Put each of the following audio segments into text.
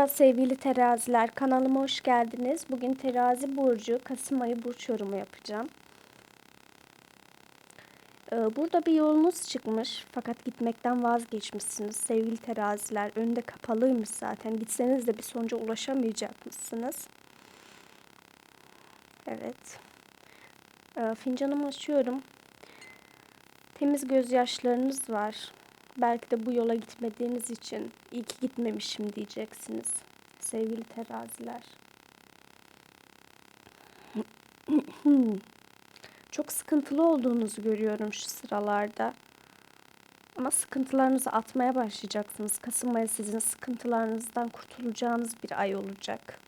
Merhaba sevgili teraziler, kanalıma hoş geldiniz. Bugün terazi burcu Kasım ayı burç yorumu yapacağım. Ee, burada bir yolunuz çıkmış fakat gitmekten vazgeçmişsiniz sevgili teraziler. Önünde kapalıymış zaten. Gitseniz de bir sonuca ulaşamayacakmışsınız. Evet. Ee, fincanımı açıyorum. Temiz gözyaşlarınız var. Belki de bu yola gitmediğiniz için iyi ki gitmemişim diyeceksiniz. Sevgili teraziler. Çok sıkıntılı olduğunuzu görüyorum şu sıralarda. Ama sıkıntılarınızı atmaya başlayacaksınız. Kasım ayı sizin sıkıntılarınızdan kurtulacağınız bir ay olacak.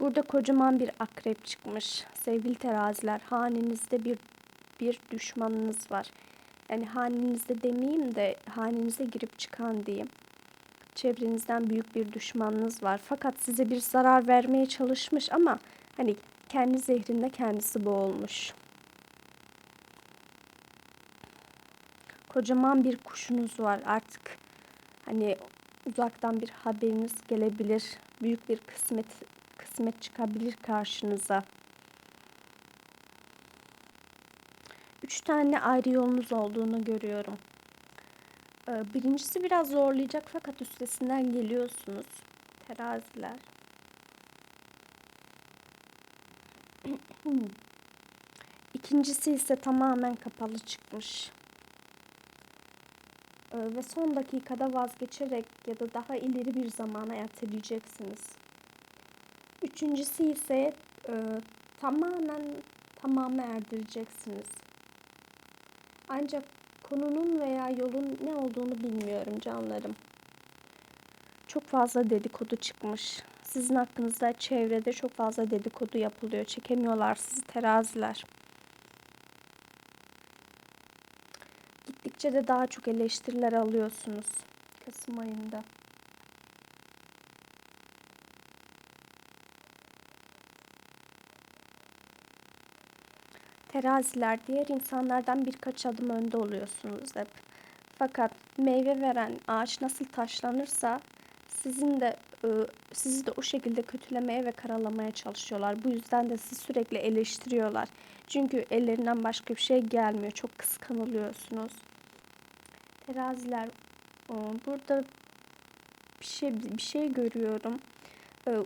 Burada kocaman bir akrep çıkmış. Sevgili teraziler, hanenizde bir bir düşmanınız var. Yani hanenizde demeyeyim de hanenize girip çıkan diyeyim. Çevrenizden büyük bir düşmanınız var. Fakat size bir zarar vermeye çalışmış ama hani kendi zehrinde kendisi boğulmuş. Kocaman bir kuşunuz var artık. Hani uzaktan bir haberiniz gelebilir. Büyük bir kısmet kısmet çıkabilir karşınıza. Üç tane ayrı yolunuz olduğunu görüyorum. Ee, birincisi biraz zorlayacak fakat üstesinden geliyorsunuz. Teraziler. İkincisi ise tamamen kapalı çıkmış. Ee, ve son dakikada vazgeçerek ya da daha ileri bir zamana erteleyeceksiniz. Üçüncüsü ise e, tamamen tamamı erdireceksiniz. Ancak konunun veya yolun ne olduğunu bilmiyorum canlarım. Çok fazla dedikodu çıkmış. Sizin hakkınızda çevrede çok fazla dedikodu yapılıyor. Çekemiyorlar sizi teraziler. Gittikçe de daha çok eleştiriler alıyorsunuz. Kasım ayında. Teraziler diğer insanlardan birkaç adım önde oluyorsunuz hep. Fakat meyve veren ağaç nasıl taşlanırsa sizin de ıı, sizi de o şekilde kötülemeye ve karalamaya çalışıyorlar. Bu yüzden de sizi sürekli eleştiriyorlar. Çünkü ellerinden başka bir şey gelmiyor. Çok kıskanılıyorsunuz. Teraziler ıı, burada bir şey bir şey görüyorum.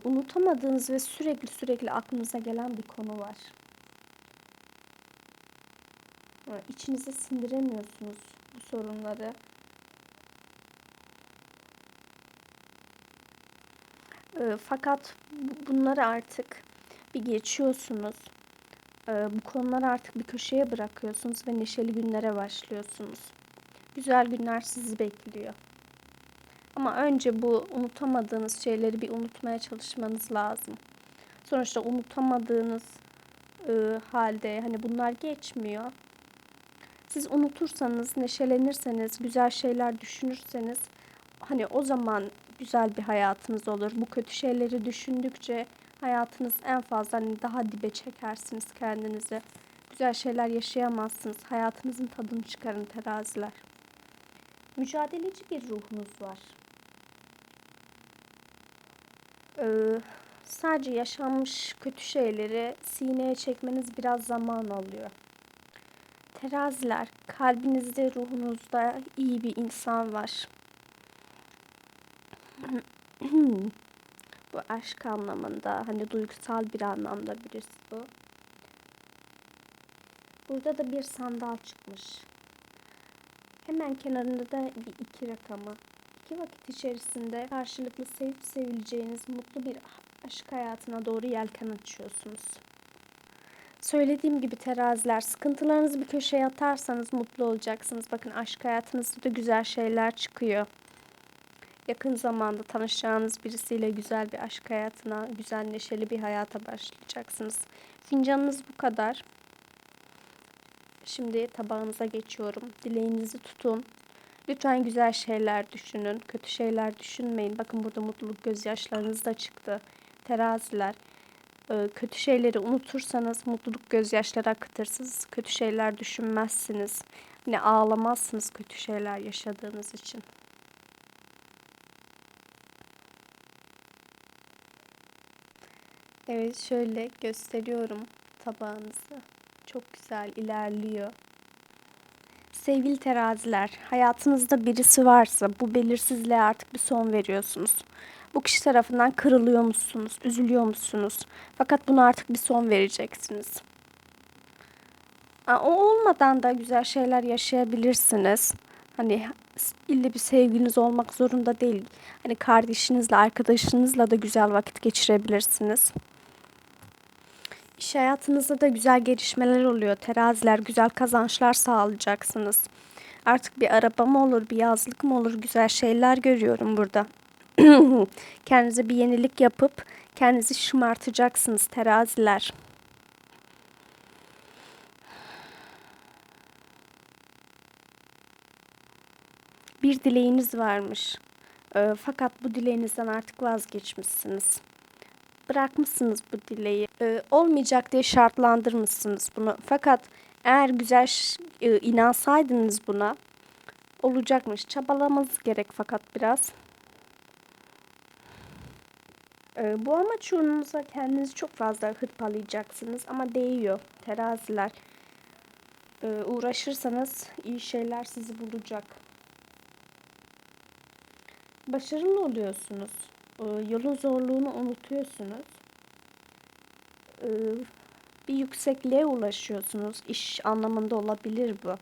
Unutamadığınız ve sürekli sürekli aklınıza gelen bir konu var içinize sindiremiyorsunuz bu sorunları. Ee, fakat bunları artık bir geçiyorsunuz. Ee, bu konuları artık bir köşeye bırakıyorsunuz ve neşeli günlere başlıyorsunuz. Güzel günler sizi bekliyor. Ama önce bu unutamadığınız şeyleri bir unutmaya çalışmanız lazım. Sonuçta unutamadığınız e, halde hani bunlar geçmiyor. Siz unutursanız, neşelenirseniz, güzel şeyler düşünürseniz hani o zaman güzel bir hayatınız olur. Bu kötü şeyleri düşündükçe hayatınız en fazla hani daha dibe çekersiniz kendinizi. Güzel şeyler yaşayamazsınız. Hayatınızın tadını çıkarın teraziler. Mücadeleci bir ruhunuz var. Ee, sadece yaşanmış kötü şeyleri sineye çekmeniz biraz zaman alıyor. Teraziler, kalbinizde, ruhunuzda iyi bir insan var. bu aşk anlamında, hani duygusal bir anlamda birisi bu. Burada da bir sandal çıkmış. Hemen kenarında da bir iki rakamı. İki vakit içerisinde karşılıklı sevip sevileceğiniz mutlu bir aşk hayatına doğru yelken açıyorsunuz. Söylediğim gibi teraziler sıkıntılarınızı bir köşeye atarsanız mutlu olacaksınız. Bakın aşk hayatınızda da güzel şeyler çıkıyor. Yakın zamanda tanışacağınız birisiyle güzel bir aşk hayatına, güzel neşeli bir hayata başlayacaksınız. Fincanınız bu kadar. Şimdi tabağınıza geçiyorum. Dileğinizi tutun. Lütfen güzel şeyler düşünün. Kötü şeyler düşünmeyin. Bakın burada mutluluk gözyaşlarınız da çıktı. Teraziler. E, kötü şeyleri unutursanız mutluluk gözyaşları akıtırsınız. Kötü şeyler düşünmezsiniz. Hani ağlamazsınız kötü şeyler yaşadığınız için. Evet şöyle gösteriyorum tabağınızı. Çok güzel ilerliyor. Sevgili teraziler, hayatınızda birisi varsa bu belirsizliğe artık bir son veriyorsunuz. Bu kişi tarafından kırılıyor musunuz, üzülüyor musunuz? Fakat buna artık bir son vereceksiniz. O olmadan da güzel şeyler yaşayabilirsiniz. Hani illa bir sevginiz olmak zorunda değil. Hani kardeşinizle, arkadaşınızla da güzel vakit geçirebilirsiniz. İş hayatınızda da güzel gelişmeler oluyor. Teraziler, güzel kazançlar sağlayacaksınız. Artık bir araba mı olur, bir yazlık mı olur? Güzel şeyler görüyorum burada. Kendinize bir yenilik yapıp kendinizi şımartacaksınız teraziler. Bir dileğiniz varmış. Ee, fakat bu dileğinizden artık vazgeçmişsiniz. Bırakmışsınız bu dileği. Ee, olmayacak diye şartlandırmışsınız bunu. Fakat eğer güzel e, inansaydınız buna olacakmış. Çabalamanız gerek fakat biraz. Ee, bu amaç uğrunuza kendinizi çok fazla hırpalayacaksınız ama değiyor teraziler. Ee, uğraşırsanız iyi şeyler sizi bulacak. Başarılı oluyorsunuz. Ee, yolun zorluğunu unutuyorsunuz. Ee, bir yüksekliğe ulaşıyorsunuz. İş anlamında olabilir bu.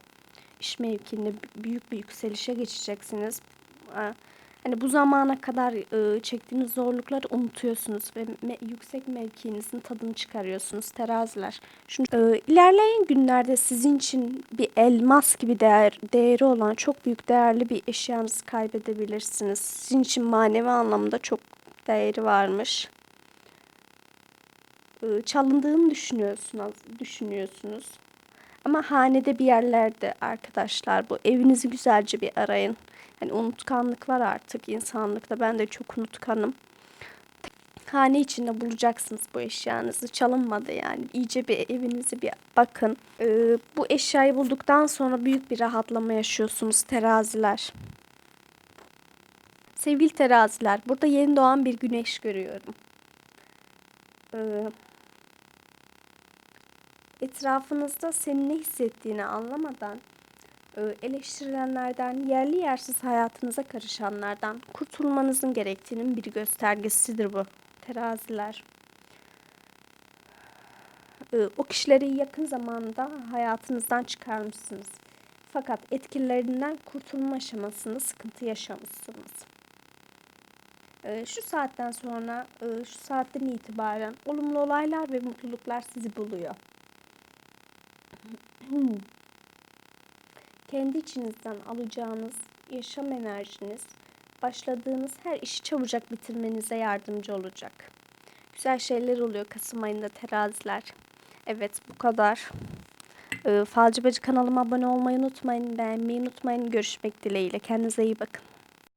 İş mevkinde büyük bir yükselişe geçeceksiniz. Ee, Hani bu zamana kadar e, çektiğiniz zorlukları unutuyorsunuz ve me- yüksek mevkinizin tadını çıkarıyorsunuz teraziler. Şunu, e, ilerleyen günlerde sizin için bir elmas gibi değer, değeri olan çok büyük değerli bir eşyanızı kaybedebilirsiniz. Sizin için manevi anlamda çok değeri varmış. E, çalındığını düşünüyorsunuz, düşünüyorsunuz. Ama hanede bir yerlerde arkadaşlar bu evinizi güzelce bir arayın. Hani unutkanlık var artık insanlıkta. Ben de çok unutkanım. Hane içinde bulacaksınız bu eşyanızı. Çalınmadı yani. İyice bir evinizi bir bakın. Ee, bu eşyayı bulduktan sonra büyük bir rahatlama yaşıyorsunuz teraziler. Sevgili teraziler, burada yeni doğan bir güneş görüyorum. Ee, etrafınızda senin ne hissettiğini anlamadan e, eleştirilenlerden, yerli yersiz hayatınıza karışanlardan kurtulmanızın gerektiğinin bir göstergesidir bu teraziler. E, O kişileri yakın zamanda hayatınızdan çıkarmışsınız. Fakat etkilerinden kurtulma aşamasında sıkıntı yaşamışsınız. E, Şu saatten sonra, şu saatten itibaren olumlu olaylar ve mutluluklar sizi buluyor. Kendi içinizden alacağınız yaşam enerjiniz başladığınız her işi çabucak bitirmenize yardımcı olacak. Güzel şeyler oluyor Kasım ayında teraziler. Evet bu kadar. Ee, Falcı Bacı kanalıma abone olmayı unutmayın, beğenmeyi unutmayın. Görüşmek dileğiyle. Kendinize iyi bakın.